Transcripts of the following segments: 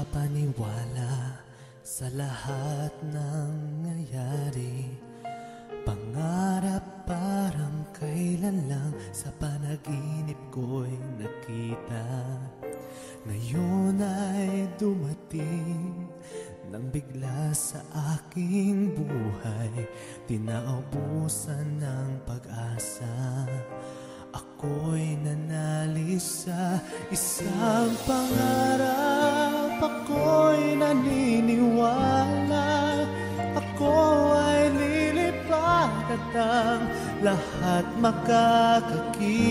Makapaniwala sa lahat ng nangyari bigla sa aking buhay. Tinaubusan ng pag-asa. Ako'y nanalis sa isang pangarap. Ako'y naniniwala. Ako ay lilipad at ang lahat makakakita.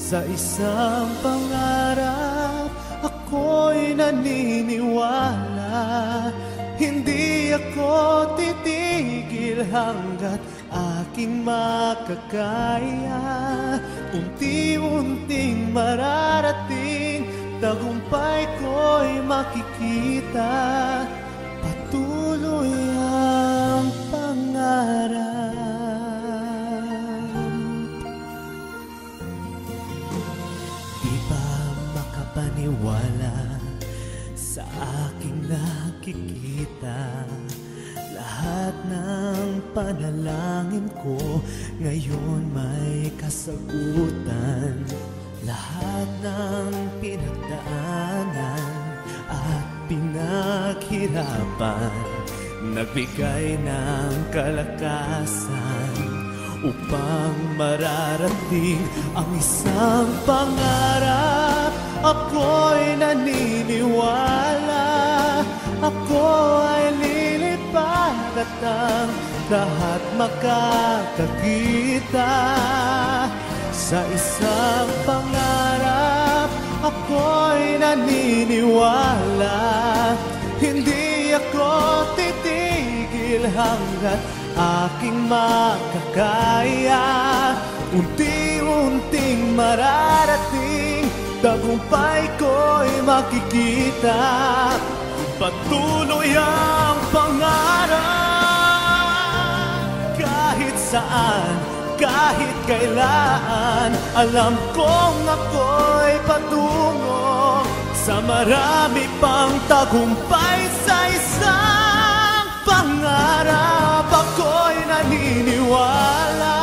Sa isang pangarap naniniwala. Hindi ako titigil hanggat aking makakaya. Unti-unting mararating Tagumpay ko'y makikita. Patuloy ang pangarap. Di ba makapaniwala sa aking nakikita. Lahat ng panalangin ko ngayon may kasagutan. Lahat ng pinagdaanan at pinaghirapan Nagbigay ng kalakasan upang mararating ang isang pangarap. Ako'y naniniwala ang lahat makakakita. Sa isang pangarap Ako'y naniniwala. Hindi ako titigil hanggat aking makakaya. Unti-unting mararating Tagumpay ko'y makikita. Patuloy kahit kailan Alam kong ako'y patungo Sa marami pang tagumpay sa isang pangarap. Ako'y naniniwala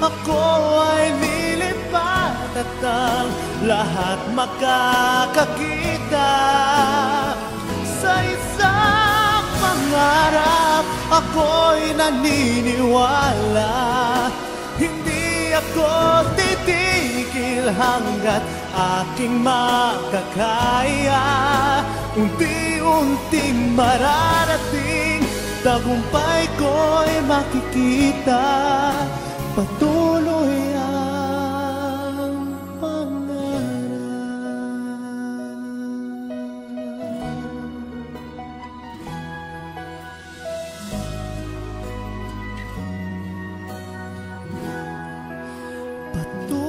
Ako ay lilipad at ang lahat makakakita. Sa isang pangarap Ako'y naniniwala ako titigil hanggat aking makakaya. Unti-unting mararating Tagumpay ko'y makikita. Patuloy 多